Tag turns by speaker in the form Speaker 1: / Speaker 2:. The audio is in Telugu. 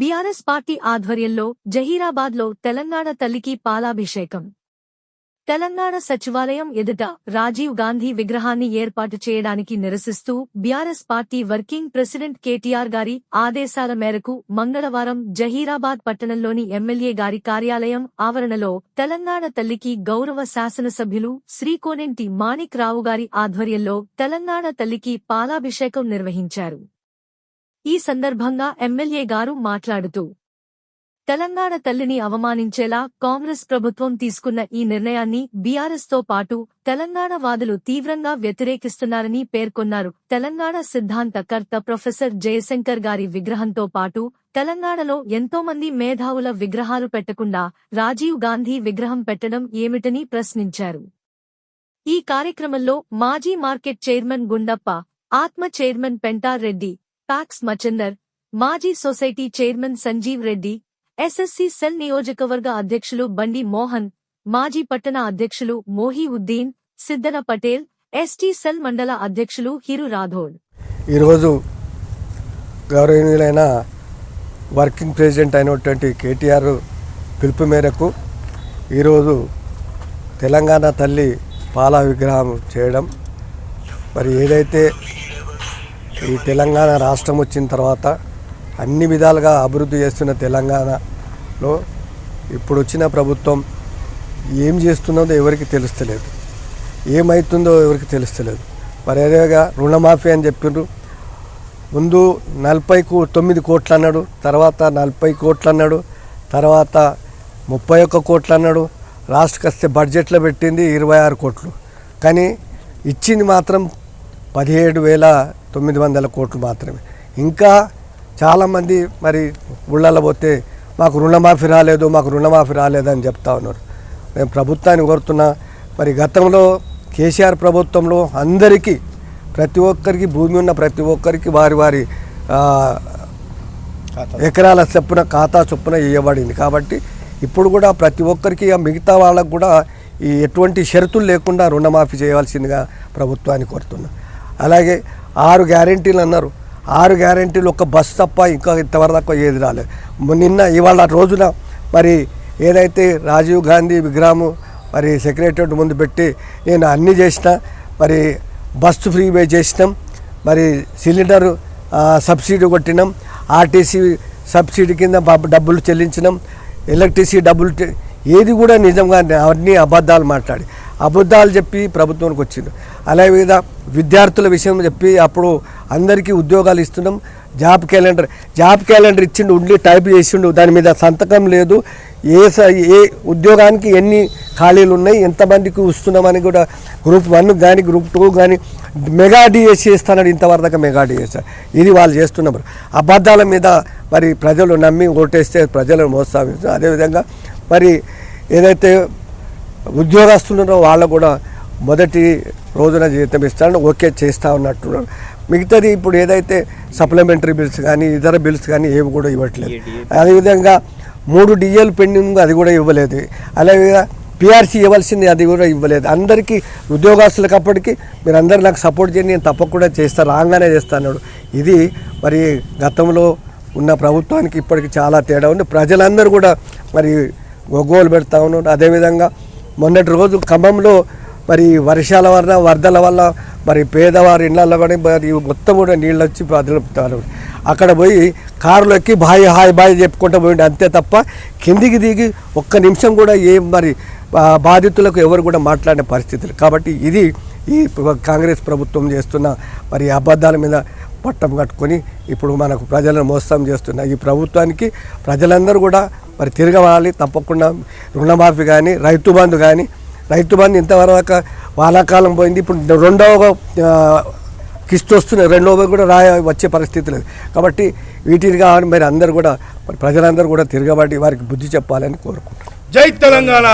Speaker 1: బీఆర్ఎస్ పార్టీ ఆధ్వర్యంలో జహీరాబాద్లో తెలంగాణ తల్లికి పాలాభిషేకం. తెలంగాణ సచివాలయం ఎదుట రాజీవ్ గాంధీ విగ్రహాన్ని ఏర్పాటు చేయడానికి నిరసిస్తూ BRS party working president KTR గారి ఆదేశాల మేరకు మంగళవారం జహీరాబాద్ పట్టణంలోని ఎమ్మెల్యే గారి కార్యాలయం ఆవరణలో తెలంగాణ తల్లికి గౌరవ శాసనసభ్యులు శ్రీకోనెంటి మాణిక్ రావు గారి ఆధ్వర్యంలో తెలంగాణ తల్లికి పాలాభిషేకం నిర్వహించారు. ఈ సందర్భంగా ఎమ్మెల్యే గారు మాట్లాడుతూ తెలంగాణ తల్లిని అవమానించేలా కాంగ్రెస్ ప్రభుత్వం తీసుకున్న ఈ నిర్ణయాన్ని బీఆర్ఎస్తో పాటు తెలంగాణ వాదులు తీవ్రంగా వ్యతిరేకిస్తున్నారని పేర్కొన్నారు. తెలంగాణ సిద్ధాంతకర్త ప్రొఫెసర్ జయశంకర్ గారి విగ్రహంతో పాటు తెలంగాణలో ఎంతోమంది మేధావుల విగ్రహాలు పెట్టకుండా రాజీవ్ గాంధీ విగ్రహం పెట్టడం ఏమిటని ప్రశ్నించారు. ఈ కార్యక్రమంలో మాజీ మార్కెట్ చైర్మన్ గుండప్ప ఆత్మ చైర్మన్ పెంటార్ పాక్స్ టాక్స్ మచందర్ మాజీ society chairman Sanjeev Reddy SSC cell నియోజకవర్గ అధ్యక్షులు బండి మోహన్ మాజీ పట్టణ అధ్యక్షులు Mohiuddin Siddana Patel ST cell మండల అధ్యక్షులు హిరు రాథోడ్.
Speaker 2: ఈరోజు గౌరవనీయులైన వర్కింగ్ ప్రెసిడెంట్ అయినటువంటి కేటీఆర్ పిలుపు మేరకు ఈరోజు తెలంగాణ తల్లి పాల విగ్రహం చేయడం. మరి ఏదైతే ఈ తెలంగాణ రాష్ట్రం వచ్చిన తర్వాత అన్ని విధాలుగా అభివృద్ధి చేస్తున్న తెలంగాణలో ఇప్పుడు వచ్చిన ప్రభుత్వం ఏం చేస్తున్నదో ఎవరికి తెలుస్తలేదు. ఏమవుతుందో ఎవరికి తెలుస్తలేదు. మరి అదేగా రుణమాఫీ అని చెప్పిండ్రు ముందు నలభై కో తొమ్మిది కోట్లు అన్నాడు తర్వాత నలభై కోట్లు అన్నాడు తర్వాత ముప్పై ఒక్క కోట్లు అన్నాడు రాష్ట్రకి వస్తే బడ్జెట్లో పెట్టింది ఇరవై ఆరు కోట్లు. కానీ ఇచ్చింది మాత్రం పదిహేడు వేల తొమ్మిది వందల కోట్లు మాత్రమే. ఇంకా చాలామంది మరి ఊళ్ళల్లో పోతే మాకు రుణమాఫీ రాలేదు మాకు రుణమాఫీ రాలేదని చెప్తా ఉన్నారు. మేము ప్రభుత్వాన్ని కోరుతున్నా మరి గతంలో కేసీఆర్ ప్రభుత్వంలో అందరికీ ప్రతి ఒక్కరికి భూమి ఉన్న ప్రతి ఒక్కరికి వారి వారి ఎకరాల చొప్పున ఖాతా చొప్పున ఇవ్వబడింది. కాబట్టి ఇప్పుడు కూడా ప్రతి ఒక్కరికి మిగతా వాళ్ళకు కూడా ఈ ఎటువంటి షరతులు లేకుండా రుణమాఫీ చేయవలసిందిగా ప్రభుత్వాన్ని కోరుతున్నా. అలాగే ఆరు గ్యారెంటీలు అన్నారు. ఆరు గ్యారెంటీలు ఒక బస్ తప్ప ఇంకా ఇంతవరకు ఏది రాలేదు. నిన్న ఇవాళ రోజున మరి ఏదైతే రాజీవ్ గాంధీ విగ్రహము మరి సెక్రటరీ ముందు పెట్టి నేను అన్నీ చేసిన మరి బస్సు ఫ్రీ వే చేసినాం మరి సిలిండర్ సబ్సిడీ కొట్టినాం ఆర్టీసీ సబ్సిడీ కింద డబ్బులు చెల్లించినాం ఎలక్ట్రిసిటీ డబ్బులు ఏది కూడా నిజంగా అవన్నీ అబద్ధాలు మాట్లాడి. అబద్ధాలు చెప్పి ప్రభుత్వానికి వచ్చింది అలాగే విధంగా విద్యార్థుల విషయం చెప్పి అప్పుడు అందరికీ ఉద్యోగాలు ఇస్తున్నాం. జాబ్ క్యాలెండర్ జాబ్ క్యాలెండర్ ఇచ్చిండు ఉండి టైప్ చేసిండు. దాని మీద సంతకం లేదు. ఏ స- ఏ ఉద్యోగానికి ఎన్ని ఖాళీలు ఉన్నాయి ఎంతమందికి వస్తున్నామని కూడా గ్రూప్ వన్ కానీ గ్రూప్ టూ కానీ మెగా డిఎస్ చేస్తానని ఇంతవరకు మెగా డిఎస్ ఇది వాళ్ళు చేస్తున్నారు. అబద్ధాల మీద మరి ప్రజలు నమ్మి ఓటేస్తే ప్రజలను మోస్తాం అదేవిధంగా మరి ఏదైతే ఉద్యోగస్తులున్నారో వాళ్ళు కూడా మొదటి రోజున జీతం ఇస్తారని ఓకే చేస్తూ ఉన్నట్టున్నారు. మిగతాది ఇప్పుడు ఏదైతే సప్లిమెంటరీ బిల్స్ కానీ ఇతర బిల్స్ కానీ ఏవి కూడా ఇవ్వట్లేదు. అదేవిధంగా మూడు డిఎల్ పెండింగ్ అది కూడా ఇవ్వలేదు. అలాగే పిఆర్సీ ఇవ్వాల్సింది అది కూడా ఇవ్వలేదు. అందరికీ ఉద్యోగస్తులకు అప్పటికి మీరు అందరు నాకు సపోర్ట్ చేయండి నేను తప్పకుండా చేస్తాను రాగానే చేస్తాను ఇది మరి గతంలో ఉన్న ప్రభుత్వానికి ఇప్పటికి చాలా తేడా ఉంది. ప్రజలందరూ కూడా మరి గొగ్గోలు పెడతా ఉన్నారు. అదేవిధంగా మొన్నటి రోజు ఖమ్మంలో మరి వర్షాల వల్ల వరదల వల్ల మరి పేదవారి ఇళ్ళల్లో కానీ మరి మొత్తం కూడా నీళ్ళు వచ్చి ప్రజలు అక్కడ పోయి కారులో ఎక్కి బాయ్ హాయ్ బాయ్ చెప్పుకుంటూ పోయింది అంతే తప్ప కిందికి దిగి ఒక్క నిమిషం కూడా ఏం మరి బాధితులకు ఎవరు కూడా మాట్లాడిన పరిస్థితులు. కాబట్టి ఇది ఈ కాంగ్రెస్ ప్రభుత్వం చేస్తున్న మరి అబద్ధాల మీద పట్టం కట్టుకొని ఇప్పుడు మనకు ప్రజలను మోసం చేస్తున్న ఈ ప్రభుత్వానికి ప్రజలందరూ కూడా మరి తిరగవాలి. తప్పకుండా రుణమాఫీ కానీ రైతు బంధు కానీ రైతు బంధు ఇంతవరకు వానాకాలం పోయింది. ఇప్పుడు రెండవ కిస్తు వస్తున్నాయి. రెండవ కూడా రాయ వచ్చే పరిస్థితి లేదు. కాబట్టి వీటిని కావాలి మరి అందరూ కూడా మరి ప్రజలందరూ కూడా తిరగబడి వారికి బుద్ధి చెప్పాలని కోరుకుంటున్నాను
Speaker 3: జై తెలంగాణ!